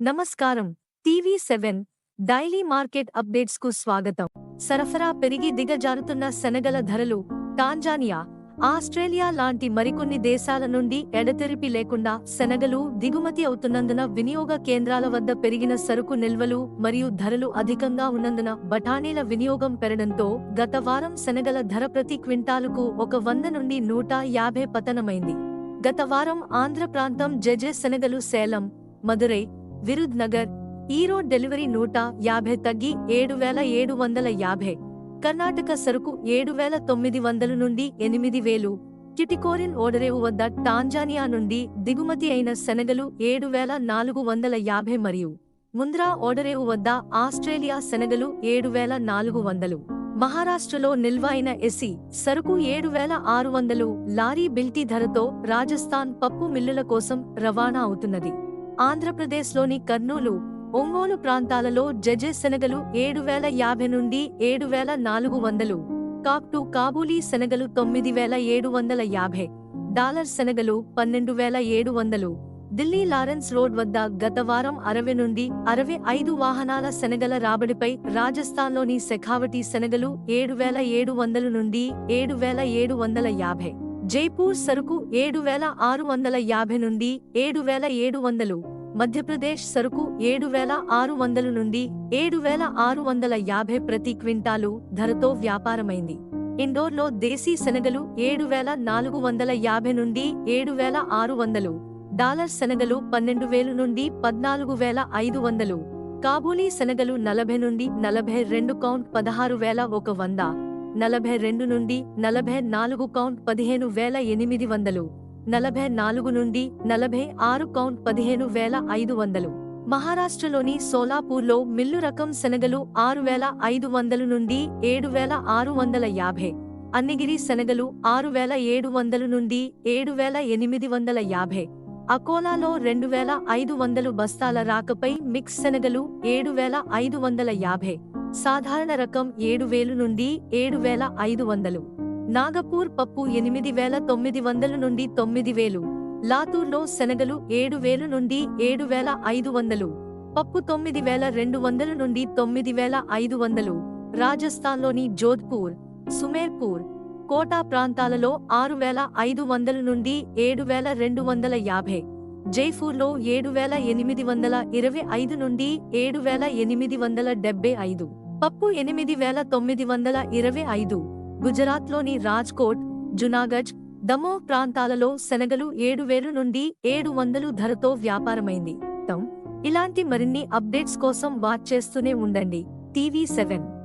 నమస్కారం. TV seven daily market అప్డేట్స్కు స్వాగతం. సరఫరా పెరిగి దిగజారుతున్న శనగల ధరలు టాంజానియా ఆస్ట్రేలియా లాంటి మరికొన్ని దేశాల నుండి ఎడతెరిపి లేకుండా శనగలు దిగుమతి అవుతున్నందున వినియోగ కేంద్రాల వద్ద పెరిగిన సరుకు నిల్వలు మరియు ధరలు అధికంగా ఉన్నందున బఠానీల వినియోగం పెరగడంతో గత వారం శనగల ధర ప్రతి క్వింటాలుకు ఒక వంద నుండి నూట యాభై పతనమైంది. గత వారం ఆంధ్ర ప్రాంతం జెజె శనగలు సేలం మదురై విరుద్ నగర్ ఈరోడ్ డెలివరీ నూట యాభై తగ్గి ఏడు వేల ఏడు వందల యాభై. కర్ణాటక సరుకు ఏడు వేల తొమ్మిది వందల నుండి ఎనిమిది వేలు. కిటికోరిన్ ఓడరేవు వద్ద టాంజానియా నుండి దిగుమతి అయిన శనగలు ఏడు వేల నాలుగు వందల యాభై మరియు ముంద్రా ఓడరేవు వద్ద ఆస్ట్రేలియా శనగలు ఏడు వేల నాలుగు వందలు. మహారాష్ట్రలో నిల్వ అయిన ఎసి సరుకు ఏడు వేల ఆరు వందలు. లారీ బిల్టీ ధరతో రాజస్థాన్ పప్పు మిల్లుల కోసం రవాణా అవుతున్నది. ఆంధ్రప్రదేశ్లోని కర్నూలు ఒంగోలు ప్రాంతాలలో జజె శనగలు ఏడు వేల యాభై నుండి ఏడు వేల నాలుగు వందలు కాక్టు కాబూలీ శనగలు తొమ్మిది వేల ఏడు వందల యాభై డాలర్ శనగలు పన్నెండు వేల ఏడు వందలు ఢిల్లీ లారెన్స్ రోడ్ వద్ద గత వారం అరవై నుండి అరవై ఐదు వాహనాల శనగల రాబడిపై రాజస్థాన్లోని శెఖావటి శనగలు ఏడు వేల ఏడు వందల నుండి ఏడు వేల ఏడు వందల యాభై జైపూర్ సరుకు ఏడు వేల ఆరు వందల యాభై నుండి ఏడు వేల ఏడు వందలు మధ్యప్రదేశ్ సరుకు ఏడు వేల ఆరు వందల నుండి ఏడు వేల ఆరు వందల యాభై ప్రతి క్వింటాలు ధరతో వ్యాపారమైంది. ఇండోర్లో దేశీ శనగలు ఏడు వేల నాలుగు వందల యాభై నుండి ఏడు వేల ఆరు వందలు డాలర్ శనగలు పన్నెండు వేలు నుండి పద్నాలుగు వేల ఐదు వందలు కాబూలీ శనగలు నలభై నుండి నలభై రెండు కౌంట్ పదహారు వేల ఒక వంద నలభై రెండు నుండి నలభై నాలుగు కౌంట్ పదిహేను వేల ఎనిమిది వందలు నలభై నాలుగు నుండి నలభై ఆరు కౌంట్ పదిహేను వేల ఐదు వందలు. మహారాష్ట్రలోని సోలాపూర్లో మిల్లు రకం శనగలు ఆరు వేల ఐదు వందలు నుండి ఏడు వేల ఆరు వందల యాభై. అన్నిగిరి శనగలు ఆరు వేల ఏడు వందలు నుండి ఏడు వేల ఎనిమిది వందల యాభై. అకోలాలో రెండు వేల ఐదు వందలు బస్తాల రాకపై మిక్స్ శనగలు ఏడు వేల ఐదు వందల యాభై. సాధారణ రకం ఏడు వేలు నుండి ఏడు వేల ఐదు వందలు. నాగపూర్ పప్పు ఎనిమిది వేల తొమ్మిది వందల నుండి తొమ్మిది వేలు. లాతూర్లో శనగలు ఏడు వేలు నుండి ఏడు వేల ఐదు వందలు. పప్పు తొమ్మిది వేల రెండు వందల నుండి తొమ్మిది వేల ఐదు వందలు. రాజస్థాన్లోని జోధ్పూర్ సుమేర్పూర్ కోటా ప్రాంతాలలో ఆరు వేల ఐదు వందల నుండి ఏడు వేల రెండు వందల యాభై. జైపూర్లో ఏడు వేల ఎనిమిది వందల ఇరవై ఐదు నుండి ఏడు వేల ఎనిమిది వందల డెబ్బై ఐదు. పప్పు ఎనిమిది వేల తొమ్మిది వందల ఇరవై ఐదు. గుజరాత్లోని రాజ్కోట్ జునాగఢ్ దమో ప్రాంతాలలో శనగలు ఏడు వేలు నుండి ఏడు వందలు ధరతో వ్యాపారమైంది. తమ్ ఇలాంటి మరిన్ని అప్డేట్స్ కోసం వాచ్ చేస్తూనే ఉండండి. TV seven.